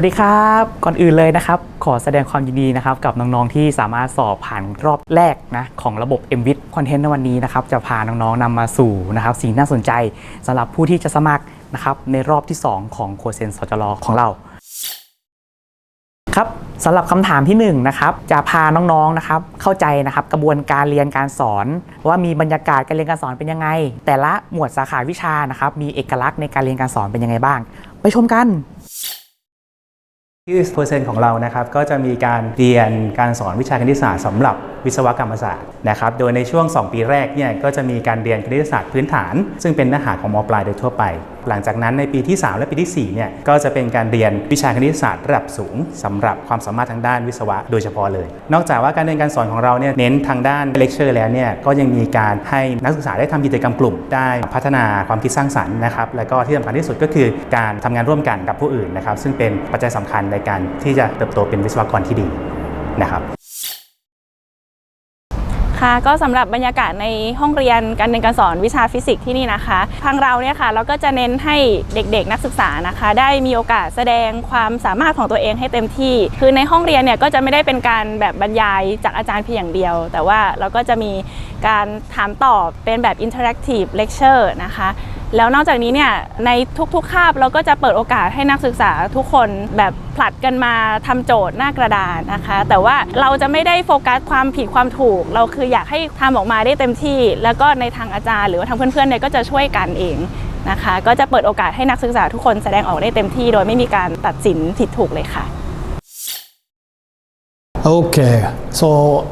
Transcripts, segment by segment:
วัสดีครับ ก่อนอื่นเลยนะครับ ขอแสดงความยินดีนะครับ กับน้องๆที่สามารถสอบผ่านรอบแรกนะของระบบ m w i t คอนเทนต์ในวันนี้นะครับ จะพาน้องๆนำมาสู่นะครับสิ่งน่าสนใจสำหรับผู้ที่จะสมัครนะครับในรอบที่ 2 ของโคเซนสจลของเราครับสำหรับคำถามที่1นงนะครับจะพาน้องๆนะครับเข้าใจนะครับกระบวนการเรียนการสอน ว่ามีบรรยากาศการเรียนการสอนเป็นยังไง แต่ละหมวดสาขาวิชานะครับมีเอกลักษณ์ในการเรียนการสอนเป็นยังไงบ้าง ไปชมกัน ที่เปอร์เซ็นต์ของเรานะครับก็จะมีการเรียนการสอนวิชาคณิตศาสตร์สำหรับวิศวกรรมศาสตร์นะครับโดยในช่วง 2 ปีแรกเนี่ยก็จะมีการเรียนคณิตศาสตร์พื้นฐาน ซึ่งเป็นเนื้อหาของมปลายโดยทั่วไป หลังจากนั้นในปีที่ 3 และปีที่4เนี่ยก็จะเป็นการเรียนวิชาคณิตศาสตร์ระดับสูงสำหรับความสามารถทางด้านวิศวะโดยเฉพาะเลย นอกจากว่าการเรียนการสอนของเราเนี่ยเน้นทางด้านเลคเชอร์แล้วเนี่ยก็ยังมีการให้นักศึกษาได้ทำกิจกรรมกลุ่ม ได้พัฒนาความคิดสร้างสรรค์นะครับและก็ที่สำคัญที่สุดก็คือการทำงานร่วมกันกับผู้อื่นนะครับซึ่งเป็นปัจจัยสำคัญในการที่จะเติบโตเป็นวิศวกรที่ดีนะครับ ค่ะก็สำหรับบรรยากาศในห้องเรียนการเรียนการสอนวิชาฟิสิกส์ที่นี่นะคะ ทางเราเนี่ยค่ะเราก็จะเน้นให้เด็กๆนักศึกษานะคะ ได้มีโอกาสแสดงความสามารถของตัวเองให้เต็มที่ คือในห้องเรียนเนี่ยก็จะไม่ได้เป็นการแบบบรรยายจากอาจารย์เพียงอย่างเดียว แต่ว่าเราก็จะมีการถามตอบเป็นแบบอินเทอร์แอคทีฟเลคเชอร์นะคะ แล้วนอกจากนี้เนี่ยในทุกๆคาบเราก็จะเปิดโอกาสให้นักศึกษาทุกคนแบบผลัดกันมาทำโจทย์หน้ากระดานนะคะ แต่ว่าเราจะไม่ได้โฟกัสความผิดความถูก เราคืออยากให้ทำออกมาได้เต็มที่ แล้วก็ในทางอาจารย์ หรือว่าทางเพื่อนๆเนี่ยก็จะช่วยกันเองนะคะ ก็จะเปิดโอกาสให้นักศึกษาทุกคนแสดงออกได้เต็มที่ โดยไม่มีการตัดสินผิดถูกเลยค่ะ Okay, so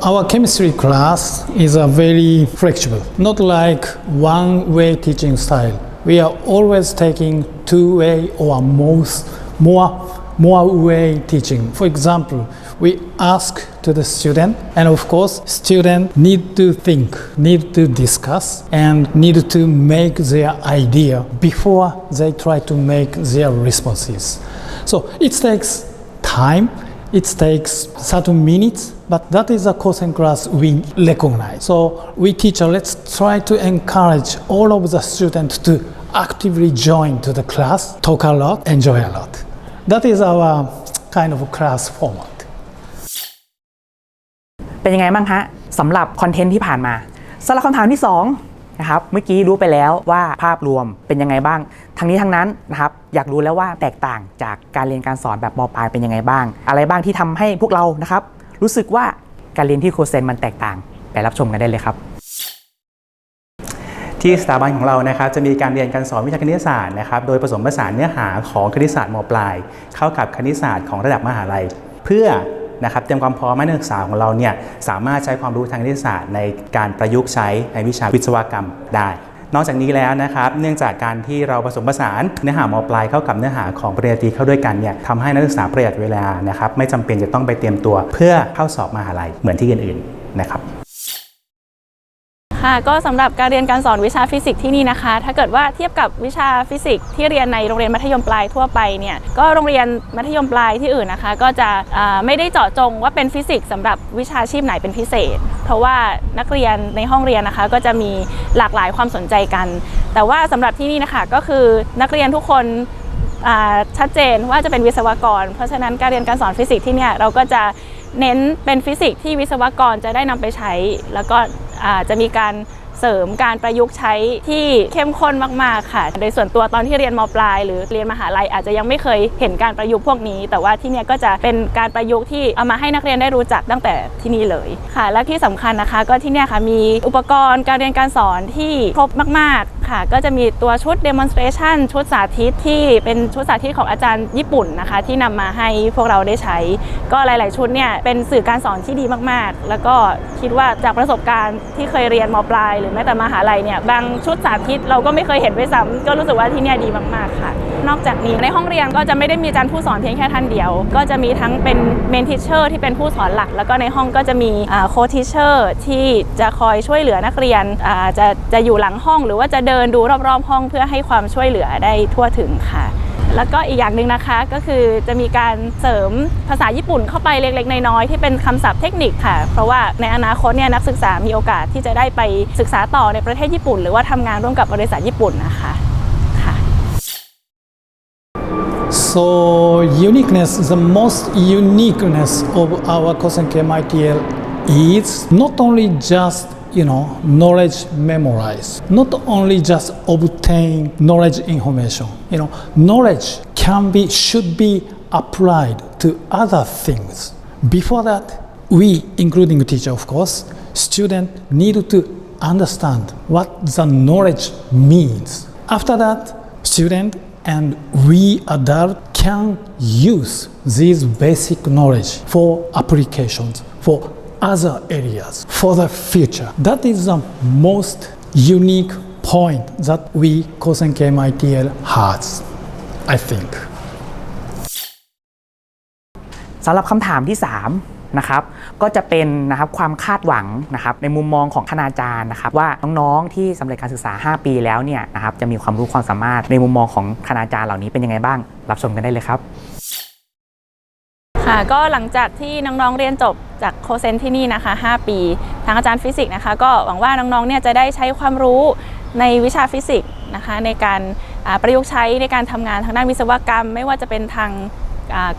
our chemistry class is a very flexible, not like one-way teaching style. We are always taking two-way or most more more way teaching. For example, we ask to the student, and of course, student need to think, need to discuss, and need to make their idea before they try to make their responses. So it takes time it takes certain minutes, but that is a course and class we recognize. So we teacher, let's try to encourage all of the students to actively join to the class, talk a lot, enjoy a lot. That is our kind of class format. เป็นยังไงบ้างฮะสำหรับคอนเทนต์ที่ผ่านมาสำหรับคำถามที่2นะครับเมื่อกี้รู้ไปแล้วว่าภาพรวมเป็นยังไงบ้าง ทั้งนี้ทั้งนั้นนะครับอยากรู้แล้วว่าแตกต่างจากการเรียนการสอนแบบมปลายเป็นยังไงบ้าง อะไรบ้างที่ทำให้พวกเรานะครับรู้สึกว่าการเรียนที่โคเซนมันแตกต่าง ไปรับชมกันได้เลยครับ ที่สถาบันของเรานะครับจะมีการเรียนการสอนวิชาคณิตศาสตร์นะครับโดยผสมผสานเนื้อหาของคณิตศาสตร์มปลาย เข้ากับคณิตศาสตร์ของระดับมหาลัย เพื่อนะครับเตรียมความพร้อมให้นักศึกษาของเราเนี่ยสามารถใช้ความรู้ทางคณิตศาสตร์ในการประยุกต์ใช้ในวิชาวิศวกรรมได้ นอกจากนี้แล้วนะครับ เนื่องจากการที่เราผสมผสานเนื้อหามปลายเข้ากับเนื้อหาของปริญญาตรีเข้าด้วยกันเนี่ยทำให้นักศึกษาประหยัดเวลานะครับไม่จำเป็นจะต้องไปเตรียมตัวเพื่อเข้าสอบมหาลัยเหมือนที่อื่นๆนะครับ ค่ะก็สำหรับการเรียนการสอนวิชาฟิสิกส์ที่นี่นะคะ ถ้าเกิดว่าเทียบกับวิชาฟิสิกส์ที่เรียนในโรงเรียนมัธยมปลายทั่วไปเนี่ยก็โรงเรียนมัธยมปลายที่อื่นนะคะ ก็จะไม่ได้เจาะจงว่าเป็นฟิสิกส์สำหรับวิชาชีพไหนเป็นพิเศษ เพราะว่านักเรียนในห้องเรียนนะคะ ก็จะมีหลากหลายความสนใจกัน แต่ว่าสำหรับที่นี่นะคะก็คือนักเรียนทุกคนชัดเจนว่าจะเป็นวิศวกร เพราะฉะนั้นการเรียนการสอนฟิสิกส์ที่เนี่ยเราก็จะเน้นเป็นฟิสิกส์ที่วิศวกรจะได้นำไปใช้แล้วก็ จะมีการเสริมการประยุกต์ใช้ที่เข้มข้นมากๆค่ะ โดยส่วนตัวตอนที่เรียนมปลาย หรือเรียนมหาลัยอาจจะยังไม่เคยเห็นการประยุกต์พวกนี้ แต่ว่าที่นี่ก็จะเป็นการประยุกต์ที่เอามาให้นักเรียนได้รู้จักตั้งแต่ที่นี่เลยค่ะ และที่สำคัญนะคะ ก็ที่นี่ค่ะมีอุปกรณ์การเรียนการสอนที่ครบมาก ๆ ค่ะ ก็จะมีตัวชุด demonstration ชุดสาธิตที่เป็นชุดสาธิตของอาจารย์ญี่ปุ่นนะคะ ที่นำมาให้พวกเราได้ใช้ ก็หลาย ๆ ชุดเนี่ยเป็นสื่อการสอนที่ดีมาก ๆ แล้วก็คิดว่าจากประสบการณ์ที่เคยเรียนมปลาย หรือแม้แต่มหาลัยเนี่ยบางชุดสาธิตเราก็ไม่เคยเห็นด้วยซ้ำก็รู้สึกว่าที่เนี่ยดีมาก ๆ ค่ะ นอกจากนี้ในห้องเรียนก็จะไม่ได้มีอาจารย์ผู้สอนเพียงแค่ท่านเดียว ก็จะมีทั้งเป็นเมนทิเชอร์ที่เป็นผู้สอนหลัก แล้วก็ในห้องก็จะมีโค้ทิเชอร์ที่จะคอยช่วยเหลือนักเรียนจะจะอยู่หลังห้องหรือว่าจะเดินดูรอบๆ ห้องเพื่อให้ความช่วยเหลือได้ทั่วถึงค่ะ แล้วก็อีกอย่างหนึ่งนะคะก็คือจะมีการเสริมภาษาญี่ปุ่นเข้าไปเล็กๆ น้อยๆที่เป็นคำศัพท์เทคนิคค่ะ เพราะว่าในอนาคตเนี่ยนักศึกษามีโอกาสที่จะได้ไปศึกษาต่อในประเทศญี่ปุ่น หรือว่าทำงานร่วมกับบริษัทญี่ปุ่นนะคะค่ะ So uniqueness, the most uniqueness of our Kosenke MITL is not only just you know knowledge memorize, not only just obtain knowledge information. You know, knowledge can be should be applied to other things. Before that, we, including teacher of course, student need to understand what the knowledge means. After that, student and we adult can use these basic knowledge for applications for other areas for the future. That is the most unique point that we Kosen KMITL has, I think. สำหรับคำถามที่ 3 นะครับ ก็จะเป็นนะครับความคาดหวังนะครับในมุมมองของคณาจารย์นะครับ ว่าน้องๆที่สำเร็จการศึกษา 5 ปีแล้วเนี่ยนะครับจะมีความรู้ความสามารถในมุมมองของคณาจารย์เหล่านี้เป็นยังไงบ้าง รับชมกันได้เลยครับ ค่ะก็หลังจากที่น้องๆเรียนจบจากโคเซนที่นี่นะคะ 5 ปี ทางอาจารย์ฟิสิกส์นะคะ ก็หวังว่าน้องๆเนี่ยจะได้ใช้ความรู้ในวิชาฟิสิกส์นะคะ ในการประยุกต์ใช้ในการทำงานทางด้านวิศวกรรม ไม่ว่าจะเป็นทาง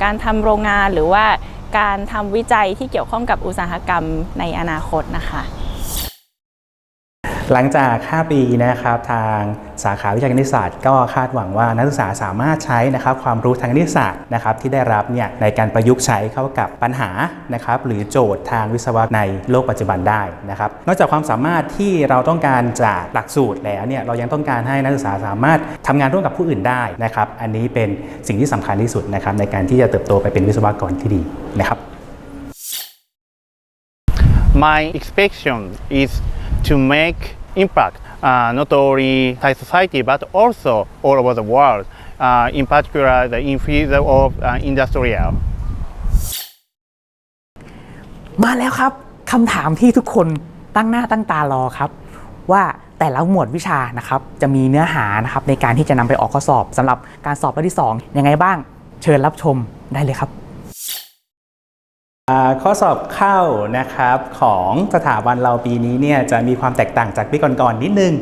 การทำโรงงานหรือว่าการทำวิจัยที่เกี่ยวข้องกับอุตสาหกรรมในอนาคตนะคะ หลังจาก 5 ปีนะครับทางสาขาวิชาคณิตศาสตร์ ก็คาดหวังว่านักศึกษาสามารถใช้นะครับความรู้ทางคณิตศาสตร์นะครับที่ได้รับเนี่ยในการประยุกต์ใช้เข้ากับปัญหานะครับหรือโจทย์ทางวิศวะในโลกปัจจุบันได้นะครับนอกจากความสามารถที่เราต้องการจากหลักสูตรแล้วเนี่ยเรายังต้องการให้นักศึกษาสามารถทำงานร่วมกับผู้อื่นได้นะครับอันนี้เป็นสิ่งที่สำคัญที่สุดนะครับในการที่จะเติบโตไปเป็นวิศวกรที่ดีนะครับ my expectation is to make impact uh, not only Thai society but also all over the world, uh, in particular the in field of uh, industrial. มาแล้วครับคำถามที่ทุกคนตั้งหน้าตั้งตารอครับ ว่าแต่ละหมวดวิชานะครับจะมีเนื้อหานะครับในการที่จะนำไปออกข้อสอบสำหรับการสอบรอบที่ 2 ยังไงบ้างเชิญรับชมได้เลยครับ ข้อสอบเข้านะครับของสถาบันเราปีนี้เนี่ยจะมีความแตกต่างจากปีก่อนๆนิดนึง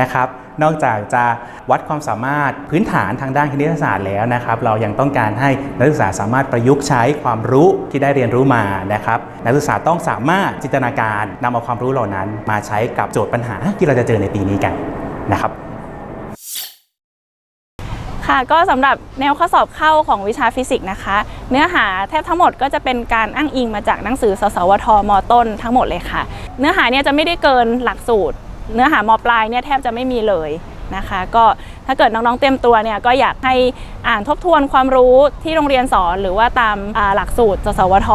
นะครับ นอกจากจะวัดความสามารถพื้นฐานทางด้านคณิตศาสตร์แล้วนะครับ เรายังต้องการให้นักศึกษาสามารถประยุกต์ใช้ความรู้ที่ได้เรียนรู้มานะครับ นักศึกษาต้องสามารถจินตนาการนำเอาความรู้เหล่านั้น มาใช้กับโจทย์ปัญหาที่เราจะเจอในปีนี้กันนะครับ ค่ะก็สำหรับแนวข้อสอบเข้าของวิชาฟิสิกส์นะคะ เนื้อหาแทบทั้งหมดก็จะเป็นการอ้างอิงมาจากหนังสือสสวทมต้นทั้งหมดเลยค่ะ เนื้อหาเนี่ยจะไม่ได้เกินหลักสูตร เนื้อหามปลายเนี่ยแทบจะไม่มีเลย นะคะ ก็ถ้าเกิดน้องๆเต็มตัวเนี่ยก็อยากให้อ่านทบทวนความรู้ที่โรงเรียนสอน หรือว่าตามหลักสูตร สสวท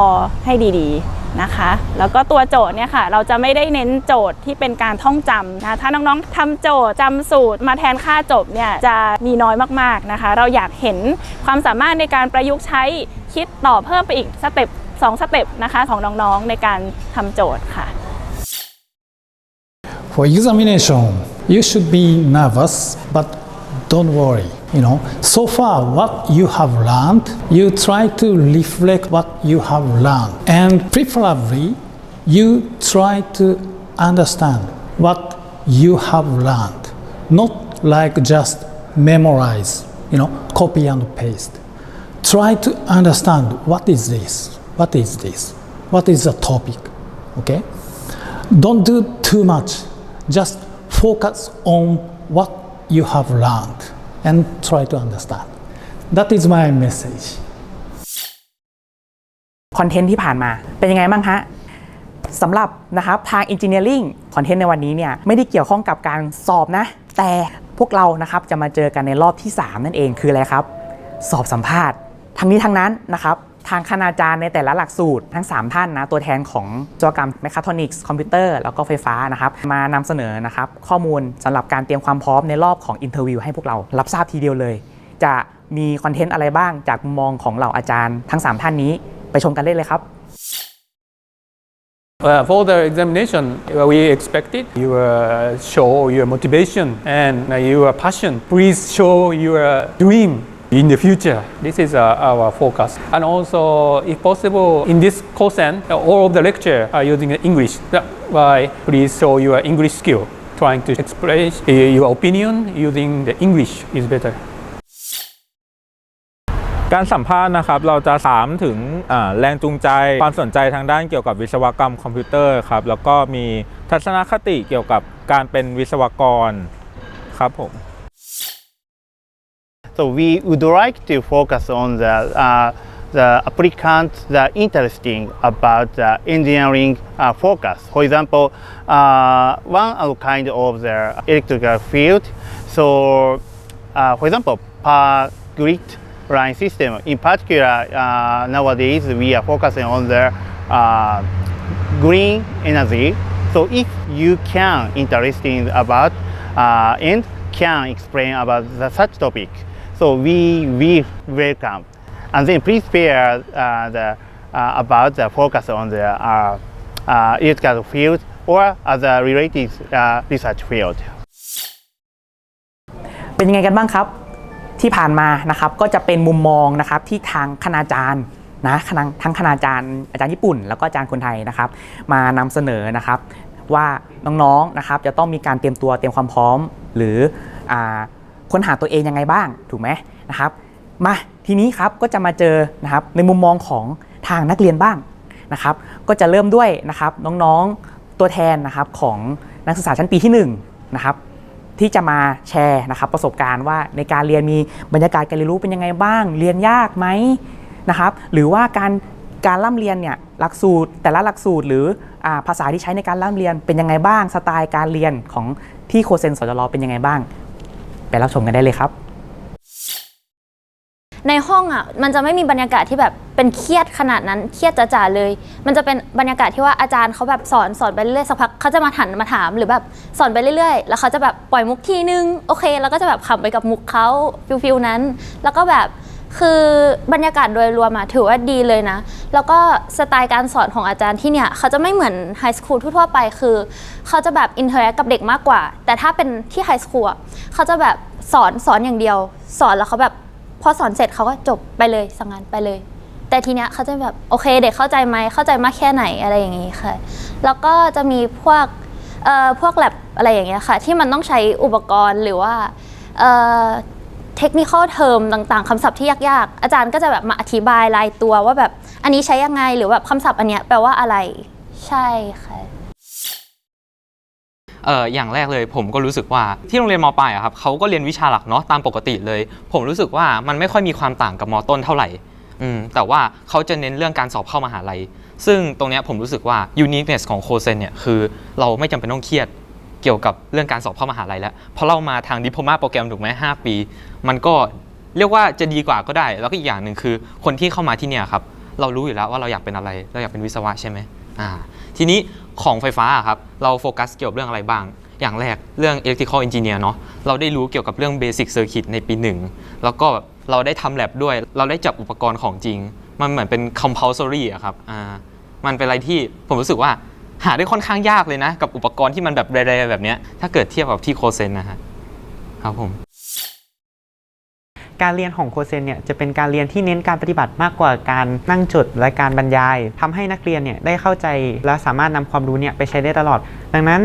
ให้ดีๆนะคะ แล้วก็ตัวโจทย์เนี่ยค่ะ เราจะไม่ได้เน้นโจทย์ที่เป็นการท่องจำนะถ้าน้องๆทำโจทย์จำสูตรมาแทนค่าจบเนี่ยจะมีน้อยมากๆนะคะ เราอยากเห็นความสามารถในการประยุกต์ใช้คิดต่อเพิ่มไปอีกสเต็ปสองสเต็ปนะคะของน้องๆในการทำโจทย์ค่ะ For examination, you should be nervous, but don't worry. You know, so far what you have learned, you try to reflect what you have learned, and preferably, you try to understand what you have learned, not like just memorize. You know, copy and paste. Try to understand what is this, what is this, what is the topic. Okay don't do too much just focus on what you have learned and try to understand that is my message คอนเทนต์ที่ผ่านมาเป็นยังไงบ้างฮะสำหรับนะครับทาง Engineering คอนเทนต์ในวันนี้เนี่ยไม่ได้เกี่ยวข้องกับการสอบนะ แต่พวกเรานะครับจะมาเจอกันในรอบที่ 3 นั่นเองคืออะไรครับ สอบสัมภาษณ์ ทั้งนี้ทั้งนั้นนะครับ ทางคณาจารย์ในแต่ละหลักสูตรทั้ง 3 ท่านนะตัวแทนของจกรรม Mechatronics คอมพิวเตอร์แล้วก็ไฟฟ้านะครับมานำเสนอนะครับข้อมูลสำหรับการเตรียมความพร้อมในรอบของอินเทอร์วิวให้พวกเรารับทราบทีเดียวเลย จะมีคอนเทนต์อะไรบ้างจากมุมมองของเหล่าอาจารย์ทั้ง 3 ท่านนี้ไปชมกันได้เลยครับ Uh, for the examination, we expected you uh, show your motivation and uh, your passion. Please show your dream in the future. This is uh, our focus. And also, if possible, in this course, end, all of the lecture are using English. That's why please show your English skill. Trying to express uh, your opinion using the English is better. การสัมภาษณ์นะครับเราจะถามถึงแรงจูงใจ ความสนใจทางด้านเกี่ยวกับวิศวกรรมคอมพิวเตอร์ครับแล้วก็มีทัศนคติเกี่ยวกับการเป็นวิศวกรครับผม So we would like to focus on the, uh, the applicants that are interesting about the engineering uh, focus. For example, uh, one kind of the electrical field. So, uh, for example, power grid line system. In particular, uh, nowadays we are focusing on the uh, green energy. So if you can interesting about uh, and can explain about the such topic, so we we welcome. And then please share uh, the uh, about the focus on the uh, uh, electrical field or other related uh, research field. เป็นยังไงกันบ้างครับ ที่ผ่านมานะครับก็จะเป็นมุมมองนะครับที่ทางคณาจารย์นะคณะทั้งคณาจารย์อาจารย์ญี่ปุ่น แล้วก็อาจารย์คนไทยนะครับ มานำเสนอนะครับว่าน้องๆนนะครับจะต้องมีการเตรียมตัวเตรียมความพร้อม หรืออ ค้นหาตัวเองยังไงบ้างถูกไหมนะครับ มาทีนี้ครับก็จะมาเจอนะครับในมุมมองของทางนักเรียนบ้างนะครับ ก็จะเริ่มด้วยนะครับน้องๆตัวแทนนะครับของนักศึกษาชั้นปีที่หนึ่งนะครับที่จะมาแชร์นะครับประสบการณ์ว่าในการเรียนมีบรรยากาศการเรียนรู้เป็นยังไงบ้าง เรียนยากไหมนะครับ หรือว่าการการร่ำเรียนเนี่ยหลักสูตรแต่ละหลักสูตรหรืออภาษาที่ใช้ในการร่ำเรียนเป็นยังไงบ้าง สไตล์การเรียนของที่โคเซนสจรเป็นยังไงบ้าง รับชมกันได้เลยครับ ในห้องอะมันจะไม่มีบรรยากาศที่แบบเป็นเครียดขนาดนั้นเครียดจ๋าๆเลย มันจะเป็นบรรยากาศที่ว่าอาจารย์เขาแบบสอนสอนไปเรื่อยๆสักพักเขาจะมาหันมาถามหรือแบบสอนไปเรื่อยๆ แล้วเขาจะแบบปล่อยมุกทีนึงโอเค แล้วก็จะแบบขำไปกับมุกเขาฟิลฟิลนั้น แล้วก็แบบ คือบรรยากาศโดยรวมอะถือว่าดีเลยนะ แล้วก็สไตล์การสอนของอาจารย์ที่เนี่ยเขาจะไม่เหมือนไฮสคูลทั่วๆไปคือเขาจะแบบอินเทอร์แอคกับเด็กมากกว่า แต่ถ้าเป็นที่ไฮสคูลอะเขาจะแบบสอนสอนอย่างเดียว สอนแล้วเขาแบบพอสอนเสร็จเขาก็จบไปเลยสั่งงานไปเลย แต่ทีเนี้ยเขาจะแบบโอเคเด็กเข้าใจไหมเข้าใจมากแค่ไหนอะไรอย่างงี้ค่ะ แล้วก็จะมีพวกเอ่อพวกแลบอะไรอย่างเงี้ยค่ะ ที่มันต้องใช้อุปกรณ์หรือว่าเอ่อ เทคนิคเทอมต่างๆคำศัพท์ที่ยากๆ อาจารย์ก็จะแบบมาอธิบายรายตัวว่าแบบอันนี้ใช้ยังไงหรือแบบคำศัพท์อันเนี้ยแปลว่าอะไรใช่ค่ะ เอ่ออย่างแรกเลยผมก็รู้สึกว่าที่โรงเรียนมปลายอะครับเขาก็เรียนวิชาหลักเนาะตามปกติเลย ผมรู้สึกว่ามันไม่ค่อยมีความต่างกับมต้นเท่าไหร่อืมแต่ว่าเขาจะเน้นเรื่องการสอบเข้ามหาลัยซึ่งตรงเนี้ยผมรู้สึกว่า uniqueness ของโคเซนเนี่ยคือเราไม่จำเป็นต้องเครียด เกี่ยวกับเรื่องการสอบเข้ามหาลัยแล้วเพราะเรามาทางดิพมาโปรแกรมถูกไหมห้าปี มันก็เรียกว่าจะดีกว่าก็ได้ แล้วก็อีกอย่างหนึ่งคือคนที่เข้ามาที่เนี่ยครับเรารู้อยู่แล้วว่าเราอยากเป็นอะไร เราอยากเป็นวิศวะใช่ไหมอ่าทีนี้ของไฟฟ้าครับเราโฟกัสเกี่ยวกับเรื่องอะไรบ้าง อย่างแรกเรื่อง electrical engineer เนาะเราได้รู้เกี่ยวกับเรื่อง basic circuit ในปีหนึ่งแล้วก็เราได้ทำ lab ด้วย เราได้จับอุปกรณ์ของจริง มันเหมือนเป็น compulsory อะครับอ่ามันเป็นอะไรที่ผมรู้สึกว่า หาได้ค่อนข้างยากเลยนะ กับอุปกรณ์ที่มันแบบแรๆแบบเนี้ยถ้าเกิดเทียบกับที่โคเซนนะฮะครับผม การเรียนของโคเซนเนี่ยจะเป็นการเรียนที่เน้นการปฏิบัติมากกว่าการนั่งจดและการบรรยายทำให้นักเรียนเนี่ยได้เข้าใจและสามารถนำความรู้เนี่ยไปใช้ได้ตลอด ดังนั้น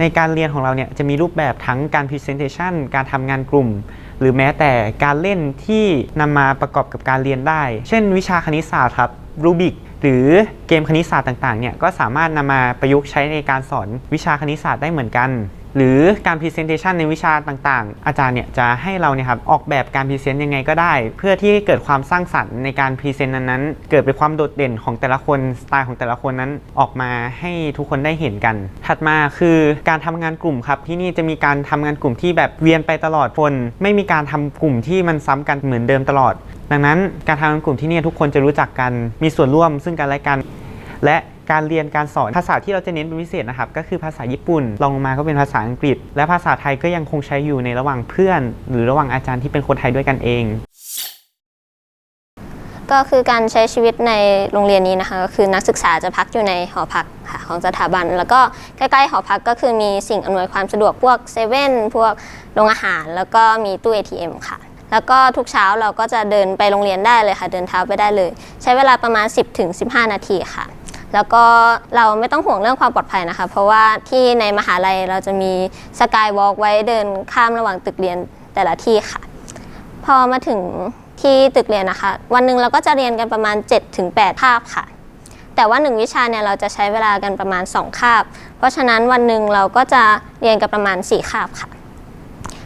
ในการเรียนของเราเนี่ยจะมีรูปแบบทั้งการ Presentation การทำงานกลุ่ม หรือแม้แต่การเล่นที่นำมาประกอบกับการเรียนได้ เช่นวิชาคณิตศาสตร์ครับรูบิก หรือเกมคณิตศาสตร์ต่างๆเนี่ยก็สามารถนำมาประยุกต์ใช้ในการสอนวิชาคณิตศาสตร์ได้เหมือนกัน หรือการ Presentation ในวิชาต่างๆ อาจารย์เนี่ยจะให้เราเนี่ยครับออกแบบการพรีเซนต์ยังไงก็ได้ เพื่อที่ให้เกิดความสร้างสรรค์ในการพรีเซนต์นั้นๆ เกิดเป็นความโดดเด่นของแต่ละคนสไตล์ของแต่ละคนนั้นออกมาให้ทุกคนได้เห็นกัน ถัดมาคือการทำงานกลุ่มครับที่นี่จะมีการทำงานกลุ่มที่แบบเวียนไปตลอดคน ไม่มีการทำกลุ่มที่มันซ้ำกันเหมือนเดิมตลอด ดังนั้นการทำงานกลุ่มที่นี่ทุกคนจะรู้จักกันมีส่วนร่วมซึ่งกันและกัน และ การเรียนการสอนภาษาที่เราจะเน้นเป็นพิเศษนะครับก็คือภาษาญี่ปุ่นลองลงมาก็เป็นภาษาอังกฤษ และภาษาไทยก็ยังคงใช้อยู่ในระหว่างเพื่อน หรือระหว่างอาจารย์ที่เป็นคนไทยด้วยกันเอง ก็คือการใช้ชีวิตในโรงเรียนนี้นะคะก็คือนักศึกษาจะพักอยู่ในหอพักค่ะของสถาบัน แล้วก็ใกล้ๆหอพักก็คือมีสิ่งอำนวยความสะดวกพวกเซเว่นพวกโรงอาหาร แล้วก็มีตู้ ATM ค่ะแล้วก็ทุกเช้าเราก็จะเดินไปโรงเรียนได้เลยค่ะ เดินเท้าไปได้เลย ใช้เวลาประมาณ 10-15 นาทีค่ะ แล้วก็เราไม่ต้องห่วงเรื่องความปลอดภัยนะคะ เพราะว่าที่ในมหาลัยเราจะมีสกายวอล์กไว้เดินข้ามระหว่างตึกเรียนแต่ละที่ค่ะ พอมาถึงที่ตึกเรียนนะคะ วันหนึ่งเราก็จะเรียนกันประมาณ 7-8คาบค่ะ แต่ว่า 1 วิชาเนี่ยเราจะใช้เวลากันประมาณ 2 คาบ เพราะฉะนั้นวันหนึ่งเราก็จะเรียนกันประมาณ 4 คาบค่ะ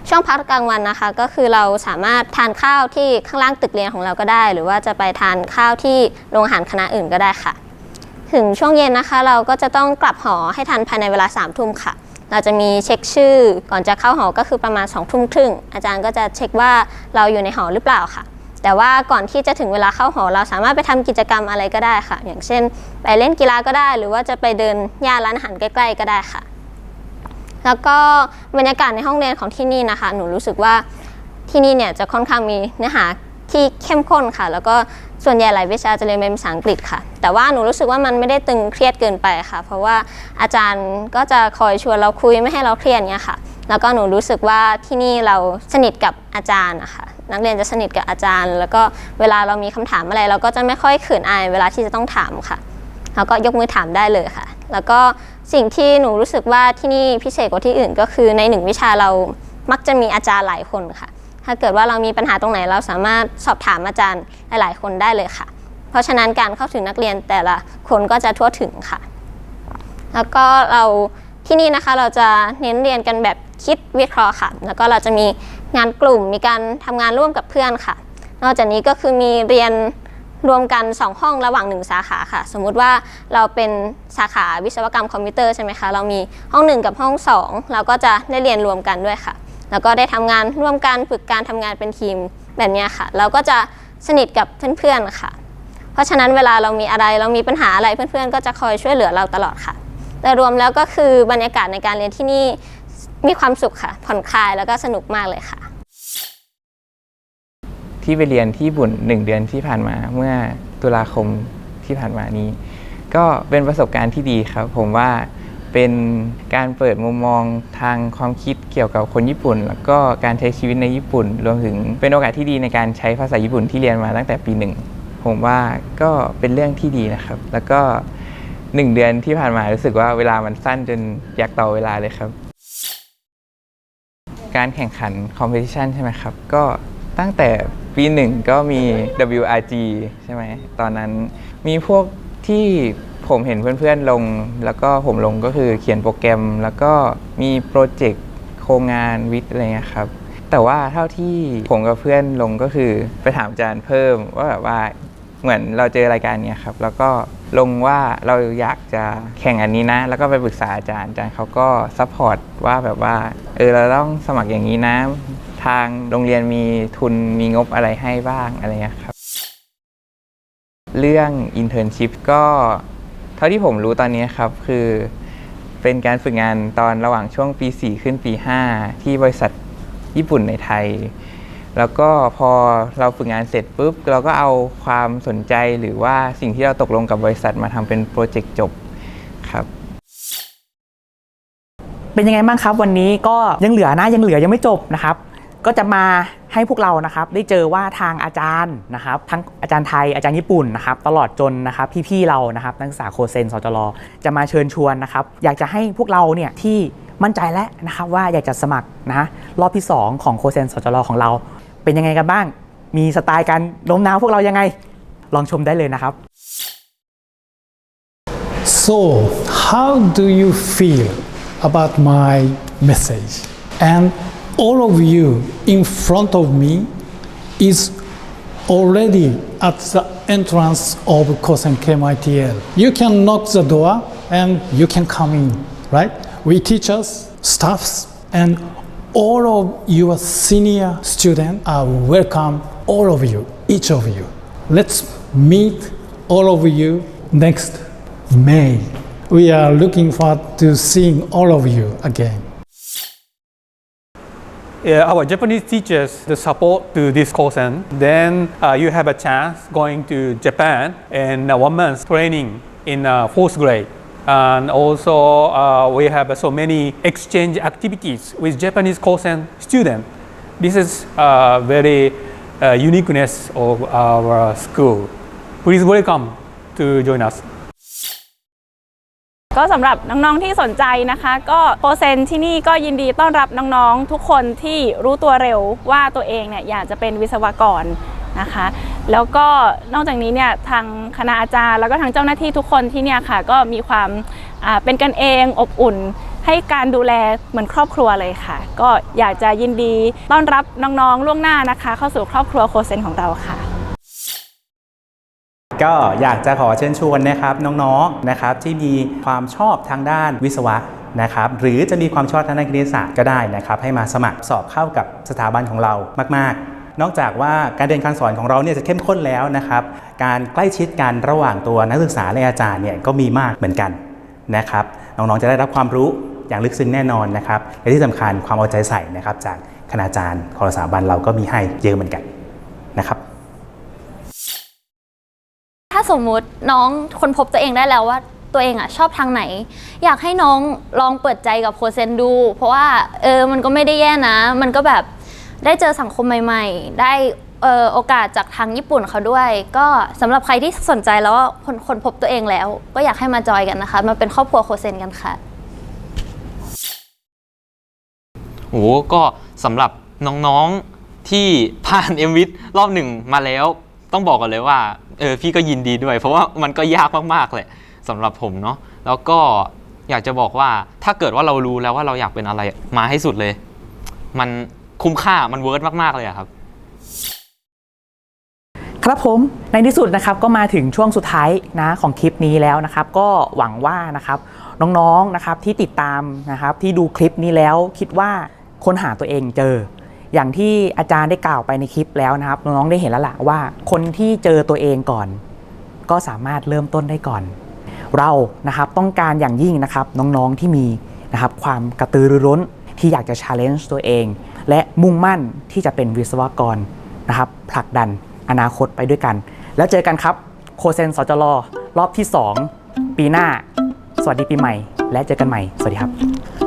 ช่วงพักกลางวันนะคะ ก็คือเราสามารถทานข้าวที่ข้างล่างตึกเรียนของเราก็ได้ หรือว่าจะไปทานข้าวที่โรงอาหารคณะอื่นก็ได้ค่ะ ถึงช่วงเย็นนะคะ เราก็จะต้องกลับหอให้ทันภายในเวลา3ามทุ่มค่ะ เราจะมีเช็คชื่อก่อนจะเข้าหอก็คือประมาณ2องทุ่มครึ่งอาจารย์ก็จะเช็คว่าเราอยู่ในหอหรือเปล่าค่ะ แต่ว่าก่อนที่จะถึงเวลาเข้าหอ เราสามารถไปทำกิจกรรมอะไรก็ได้ค่ะ อย่างเช่น ไปเล่นกีฬาก็ได้ หรือว่าจะไปเดินย่านร้านอาหารใกล้ ๆ ก็ได้ค่ะ แล้วก็บรรยากาศในห้องเรียนของที่นี่นะคะ หนูรู้สึกว่าที่นี่เนี่ยจะค่อนข้างมีเนื้อหาที่เข้มข้นค่ะ แล้วก็ ส่วนใหญ่หลายวิชาจะเรียนเป็นภาษาอังกฤษค่ะ แต่ว่าหนูรู้สึกว่ามันไม่ได้ตึงเครียดเกินไปค่ะ เพราะว่าอาจารย์ก็จะคอยชวนเราคุยไม่ให้เราเครียดเนี่ยค่ะ แล้วก็หนูรู้สึกว่าที่นี่เราสนิทกับอาจารย์นะคะนักเรียนจะสนิทกับอาจารย์ แล้วก็เวลาเรามีคำถามอะไร เราก็จะไม่ค่อยเขินอายเวลาที่จะต้องถามค่ะแล้วก็ยกมือถามได้เลยค่ะ แล้วก็สิ่งที่หนูรู้สึกว่าที่นี่พิเศษกว่าที่อื่นก็คือในหนึ่งวิชาเรามักจะมีอาจารย์หลายคนค่ะ ถ้าเกิดว่าเรามีปัญหาตรงไหนเราสามารถสอบถามอาจารย์หลาย ๆ คนได้เลยค่ะ เพราะฉะนั้นการเข้าถึงนักเรียนแต่ละคนก็จะทั่วถึงค่ะ แล้วก็เราที่นี่นะคะเราจะเน้นเรียนกันแบบคิดวิเคราะห์ค่ะ แล้วก็เราจะมีงานกลุ่มมีการทำงานร่วมกับเพื่อนค่ะ นอกจากนี้ก็คือมีเรียนรวมกัน 2 ห้องระหว่าง 1 สาขาค่ะ สมมุติว่าเราเป็นสาขาวิศวกรรมคอมพิวเตอร์ใช่ไหมคะ เรามีห้อง 1 กับห้อง 2 เราก็จะได้เรียนรวมกันด้วยค่ะ แล้วก็ได้ทำงานร่วมกันฝึกการทำงานเป็นทีมแบบนี้ค่ะ เราก็จะสนิทกับเพื่อนๆค่ะ เพราะฉะนั้นเวลาเรามีอะไรเรามีปัญหาอะไรเพื่อนๆ ก็จะคอยช่วยเหลือเราตลอดค่ะ แต่รวมแล้วก็คือบรรยากาศในการเรียนที่นี่มีความสุขค่ะ ผ่อนคลายแล้วก็สนุกมากเลยค่ะ ที่ไปเรียนที่ญี่ปุ่นหนึ่งเดือนที่ผ่านมาเมื่อตุลาคมที่ผ่านมานี้ ก็เป็นประสบการณ์ที่ดีครับ ผมว่า เป็นการเปิดมุมมองทางความคิดเกี่ยวกับคนญี่ปุ่น แล้วก็การใช้ชีวิตในญี่ปุ่น รวมถึงเป็นโอกาสที่ดีในการใช้ภาษาญี่ปุ่นที่เรียนมาตั้งแต่ปีหนึ่งผมว่าก็เป็นเรื่องที่ดีนะครับ แล้วก็หนึ่งเดือนที่ผ่านมารู้สึกว่าเวลามันสั้นจนอยากต่อเวลาเลยครับ การแข่งขันคอมเพ t i ชันใช่ไหมครับ ก็ตั้งแต่ปีหนึ่งก็มี WRG ใช่ไหมตอนนั้นมีพวกที่ ผมเห็นเพื่อนๆลง แล้วก็ผมลงก็คือเขียนโปรแกรม แล้วก็มีโปรเจกต์โครงงานวิทย์อะไรเงี้ยครับแต่ว่าเท่าที่ผมกับเพื่อนลงก็คือไปถามอาจารย์เพิ่มว่าแบบว่าเหมือนเราเจอรายการเนี้ยครับแล้วก็ลงว่าเราอยากจะแข่งอันนี้นะ แล้วก็ไปปรึกษาอาจารย์อาจารย์เขาก็ซัพพอร์ตว่าแบบว่าเออเราต้องสมัครอย่างนี้นะ ทางโรงเรียนมีทุนมีงบอะไรให้บ้างอะไรเงี้ยครับ เรื่อง internship ก็าที่ผมรู้ตอนนี้ครับคือเป็นการฝึกงานตอนระหว่างช่วงปี 4 ขึ้นปี 5 ที่บริษัทญี่ปุ่นในไทย แล้วก็พอเราฝึกงานเสร็จปุ๊บ เราก็เอาความสนใจหรือว่าสิ่งที่เราตกลงกับบริษัทมาทำเป็นโปรเจกต์จบครับเป็นยังไงบ้างครับ วันนี้ก็ยังเหลือนะยังเหลือยังไม่จบนะครับ ก็จะมาให้พวกเรานะครับได้เจอว่าทางอาจารย์นะครับทั้งอาจารย์ไทยอาจารย์ญี่ปุ่นนะครับตลอดจนนะครับพี่ๆเรานะครับนักศึกษาโคเซนสจรจะมาเชิญชวนนะครับอยากจะให้พวกเราเนี่ยที่มั่นใจแล้วนะครับว่าอยากจะสมัครนะรอบที่ 2 ของโคเซนสจรของเรา เป็นยังไงกันบ้าง มีสไตล์การโน้มน้าวพวกเรายังไงลองชมได้เลยนะครับ So, how do you feel about my message? And all of you in front of me is already at the entrance of Kosen KMITL. You can knock the door and you can come in, right? We teachers, staffs, and all of your senior students are welcome, all of you, each of you. Let's meet all of you next May. We are looking forward to seeing all of you again. Our Japanese teachers the support to this course and then uh, you have a chance going to Japan and uh, one month training in uh, fourth grade. And also uh, we have so many exchange activities with Japanese course and student. This is uh, very uh, uniqueness of our school. Please welcome to join us. ก็สำหรับน้องๆที่สนใจนะคะ ก็โปรเซนที่นี่ก็ยินดีต้อนรับน้องๆทุกคนที่รู้ตัวเร็วว่าตัวเองเนี่ยอยากจะเป็นวิศวกรนะคะ แล้วก็นอกจากนี้เนี่ยทางคณะอาจารย์ แล้วก็ทางเจ้าหน้าที่ทุกคนที่เนี่ยค่ะ ก็มีความเป็นกันเองอบอุ่นให้การดูแลเหมือนครอบครัวเลยค่ะ ก็อยากจะยินดีต้อนรับน้องๆล่วงหน้านะคะ เข้าสู่ครอบครัวโคเซนของเราค่ะ ก็อยากจะขอเชิญชวนนะครับน้องๆนะครับที่มีความชอบทางด้านวิศวะนะครับหรือจะมีความชอบทางด้านคณิตศาสตร์ก็ได้นะครับให้มาสมัครสอบเข้ากับสถาบันของเรามาก ๆนอกจากว่าการเรียนการสอนของเราเนี่ยจะเข้มข้นแล้วนะครับ การใกล้ชิดกันระหว่างตัวนักศึกษาและอาจารย์เนี่ยก็มีมากเหมือนกันนะครับ น้องๆจะได้รับความรู้อย่างลึกซึ้งแน่นอนนะครับ และที่สำคัญความเอาใจใส่นะครับ จากคณาจารย์ของสถาบันเราก็มีให้เยอะเหมือนกันนะครับ สมมุติน้องคนพบตัวเองได้แล้วว่าตัวเองอะชอบทางไหน อยากให้น้องลองเปิดใจกับโคเซนดู เพราะว่าเออมันก็ไม่ได้แย่นะ มันก็แบบได้เจอสังคมใหม่ ๆ ได้เออโอกาสจากทางญี่ปุ่นเขาด้วย ก็สำหรับใครที่สนใจแล้วว่าคนคนพบตัวเองแล้ว ก็อยากให้มาจอยกันนะคะ มาเป็นครอบครัวโคเซนกันค่ะ โอ้โหก็สำหรับน้องๆที่ผ่าน m อ i t รอบหนึ่งมาแล้ว ต้องบอกกันเลยว่าเออพี่ก็ยินดีด้วย เพราะว่ามันก็ยากมากๆเลยสำหรับผมเนาะแล้วก็อยากจะบอกว่าถ้าเกิดว่าเรารู้แล้วว่าเราอยากเป็นอะไรมาให้สุดเลย มันคุ้มค่ามันเวิร์ดมากๆเลยอะครับ ครับผมในที่สุดนะครับก็มาถึงช่วงสุดท้ายนะของคลิปนี้แล้วนะครับ ก็หวังว่านะครับน้องๆนะครับที่ติดตามนะครับที่ดูคลิปนี้แล้วคิดว่าค้นหาตัวเองเจอ อย่างที่อาจารย์ได้กล่าวไปในคลิปแล้วนะครับ น้องๆได้เห็นแล้วล่ะว่า คนที่เจอตัวเองก่อน ก็สามารถเริ่มต้นได้ก่อน เรานะครับต้องการอย่างยิ่งนะครับน้องๆที่มีนะครับความกระตือรือร้นที่อยากจะ challenge ตัวเอง และมุ่งมั่นที่จะเป็นวิศวกรนะครับผลักดันอนาคตไปด้วยกัน แล้วเจอกันครับโคเซนสจรรอบที่ 2 ปีหน้า สวัสดีปีใหม่ และเจอกันใหม่ สวัสดีครับ